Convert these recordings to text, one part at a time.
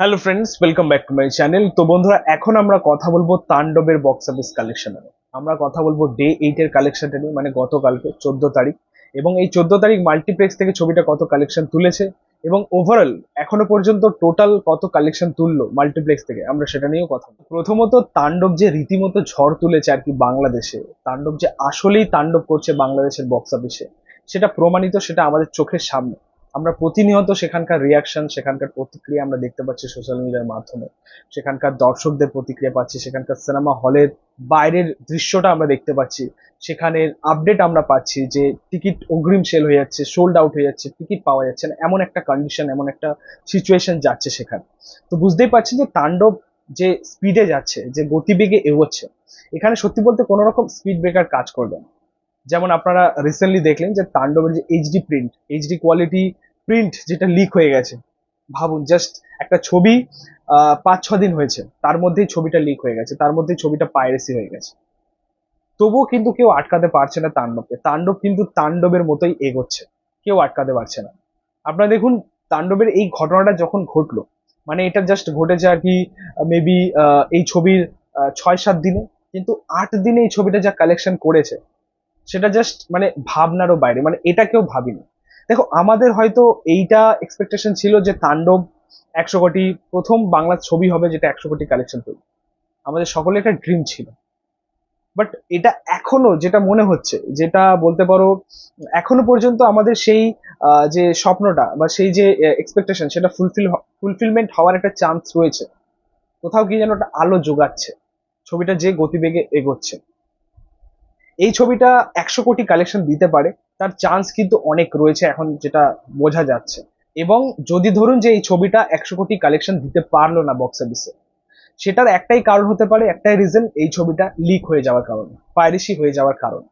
Hello friends welcome back to my channel তো বন্ধুরা, এখন আমরা কথা বলব তাণ্ডবের বক্স অফিস কালেকশন নিয়ে আমরা কথা বলব ডে এইট এর কালেকশনটা নিয়ে মানে গতকালকে, চোদ্দ তারিখ। এবং এই চোদ্দ তারিখ মাল্টিপ্লেক্স থেকে ছবিটা কত কালেকশন তুলেছে, এবং ওভারঅল এখনও পর্যন্ত টোটাল কত কালেকশন তুললো মাল্টিপ্লেক্স থেকে, আমরা সেটা নিয়েও কথা। প্রথমত তাণ্ডব যে রীতিমতো ঝড় তুলেছে আর কি বাংলাদেশে, তাণ্ডব যে আসলেই তাণ্ডব করছে বাংলাদেশের বক্স অফিসে সেটা প্রমাণিত, সেটা আমাদের চোখের সামনে। আমরা প্রতিনিয়ত সেখানকার রিয়াকশন সেখানকার প্রতিক্রিয়া আমরা দেখতে পাচ্ছি সোশ্যাল মিডিয়ার মাধ্যমে। সেখানকার দর্শকদের প্রতিক্রিয়া পাচ্ছি, সেখানকার সিনেমা হলের বাইরের দৃশ্যটা আমরা দেখতে পাচ্ছি। সেখানের আপডেট আমরা পাচ্ছি যে টিকিট অগ্রিম সেল হয়ে যাচ্ছে সোল্ড আউট হয়ে যাচ্ছে টিকিট পাওয়া যাচ্ছে না। এমন একটা কন্ডিশন এমন একটা সিচুয়েশন যাচ্ছে সেখানে। তো বুঝতেই পারছি যে তাণ্ডব যে স্পিডে যাচ্ছে, যে গতিবেগে এগোচ্ছে, এখানে সত্যি বলতে কোনো রকম স্পিড ব্রেকার কাজ করবে না। যেমন আপনারা রিসেন্টলি দেখলেন যে তাণ্ডবের যে HD print HD quality print যেটা লিক হয়ে গেছে। ভাবুন জাস্ট একটা ছবি পাঁচ, ছ দিন হয়েছে। তার মধ্যেই ছবিটা লিক হয়ে গেছে। তার মধ্যেই ছবিটা পাইরেসি হয়ে গেছে। তবুও কিন্তু কেউ আটকাতে পারছে না তাণ্ডবকে। তাণ্ডব কিন্তু তাণ্ডবের মতোই এগোচ্ছে। কেউ আটকাতে পারছে না। আপনারা দেখুন, তাণ্ডবের এই ঘটনাটা যখন ঘটলো মানে এটা জাস্ট ঘটেছে আর কি মেবি এই ছবির ছয়, সাত দিনে। কিন্তু আট দিনে এই ছবিটা যা কালেকশন করেছে, সেটা জাস্ট মানে ভাবনারও বাইরে। মানে এটা কেউ ভাবিনি। দেখো, আমাদের হয়তো এইটা এক্সপেকটেশন ছিল যে তাণ্ডব একশো কোটি, প্রথম বাংলা ছবি হবে যেটা একশো কোটি কালেকশন করবে। আমাদের সকলে একটা ড্রিম ছিল। বাট এটা এখনও যেটা মনে হচ্ছে, যেটা বলতে পারো, এখনও পর্যন্ত আমাদের সেই যে স্বপ্নটা বা সেই যে এক্সপেকটেশন সেটা ফুলফিল ফুলফিলমেন্ট হওয়ার একটা চান্স রয়েছে। কোথাও কি যেন একটা আলো যোগাচ্ছে, ছবিটা যে গতিবেগে এগোচ্ছে। এই ছবিটা একশো কোটি কালেকশন দিতে পারে তার চান্স কিন্তু অনেক রয়েছে এখন যেটা বোঝা যাচ্ছে। এবং যদি ধরুন যে এই ছবিটা একশো কোটি কালেকশন দিতে পারল না বক্স অফিসে সেটার একটাই কারণ হতে পারে, একটাই রিজন এই ছবিটা লিক হয়ে যাওয়ার কারণে পাইরেসি হয়ে যাওয়ার কারণ।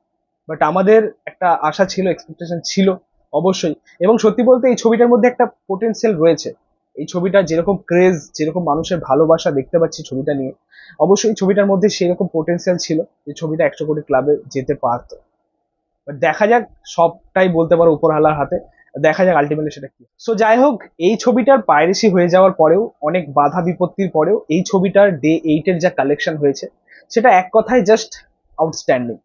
বাট আমাদের একটা আশা ছিল এক্সপেকটেশন ছিল, অবশ্যই। এবং সত্যি বলতে এই ছবিটার মধ্যে একটা পোটেনশিয়াল রয়েছে। এই ছবিটা যেরকম ক্রেজ যেরকম মানুষের ভালোবাসা দেখতে পাচ্ছি ছবিটা নিয়ে, অবশ্যই ছবিটার মধ্যে সেরকম পোটেনশিয়াল ছিল যে ছবিটা একশো কোটি ক্লাবে যেতে পারতো। দেখা যাক, সবটাই বলতে পারো উপরহালার হাতে। দেখা যাক আলটিমেটলি সেটা কি। সো যাই হোক, এই ছবিটার পাইরেসি হয়ে যাওয়ার পরেও, অনেক বাধা বিপত্তির পরেও, এই ছবিটার ডে এইটের যা কালেকশন হয়েছে, সেটা এক কথায় জাস্ট আউটস্ট্যান্ডিং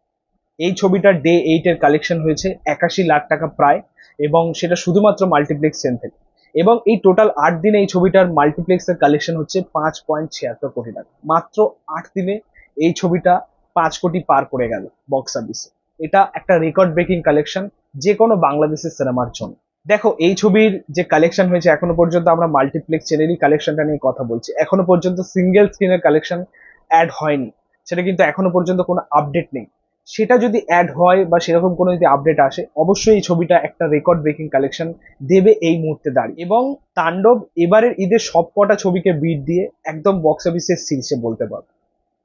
এই ছবিটার ডে এইটের কালেকশন হয়েছে একাশি লাখ টাকা প্রায়, এবং সেটা শুধুমাত্র মাল্টিপ্লেক্স চেন থেকে। এবং এই টোটাল আট দিনে এই ছবিটার মাল্টিপ্লেক্সের কালেকশন হচ্ছে পাঁচ পয়েন্ট ছিয়াত্তর কোটি টাকা। মাত্র আট দিনে এই ছবিটা পাঁচ কোটি পার করে গেল বক্স অফিসে এটা একটা রেকর্ড ব্রেকিং কালেকশন যে কোনো বাংলাদেশের সিনেমার জন্য। দেখো, এই ছবির যে কালেকশন হয়েছে এখনও পর্যন্ত আমরা মাল্টিপ্লেক্স চ্যানেলই কালেকশনটা নিয়ে কথা বলছি। এখনও পর্যন্ত সিঙ্গেল স্ক্রিনের কালেকশন অ্যাড হয়নি। সেটা কিন্তু এখনও পর্যন্ত কোনো আপডেট নেই। সেটা যদি অ্যাড হয় বা সেরকম কোনো যদি আপডেট আসে, অবশ্যই এই ছবিটা একটা রেকর্ড ব্রেকিং কালেকশন দেবে এই মুহূর্তে দাঁড়িয়ে। এবং তাণ্ডব এবারের ঈদের সব কটা ছবিকে বিট দিয়ে একদম বক্স অফিসের শীর্ষে বলতে পারবে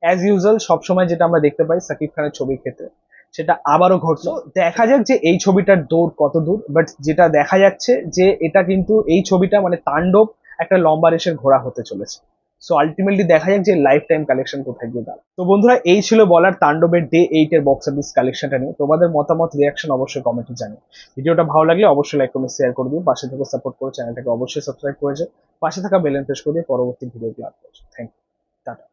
অ্যাজ ইউজুয়াল সবসময় যেটা আমরা দেখতে পাই সাকিব খানের ছবির ক্ষেত্রে। সেটা আবারও ঘটলো। দেখা যাক যে এই ছবিটার দৌড় কত দূর বাট যেটা দেখা যাচ্ছে যে এটা কিন্তু এই ছবিটা মানে তাণ্ডব একটা লম্বা রেসের ঘোড়া হতে চলেছে। সো আলটিমেটলি দেখা যাক যে লাইফ টাইম কালেকশন কোথায় গিয়ে দাঁড়ায়। তো বন্ধুরা এই ছিল বলার তাণ্ডবের ডে এইট এর বক্স অফিস কালেকশনটা নিয়ে। তোমাদের মতামত রিয়াকশন অবশ্যই কমেন্টে জানিও। ভিডিওটা ভালো লাগলে অবশ্যই লাইক কমেন্ট শেয়ার করে দিও। পাশে থেকে সাপোর্ট করো চ্যানেলটাকে অবশ্যই সাবস্ক্রাইব করে যাও। পাশে থাকা বেল প্রেস করে দিয়ে পরবর্তী ভিডিওগুলো আপলোড থ্যাংক ইউ টাটা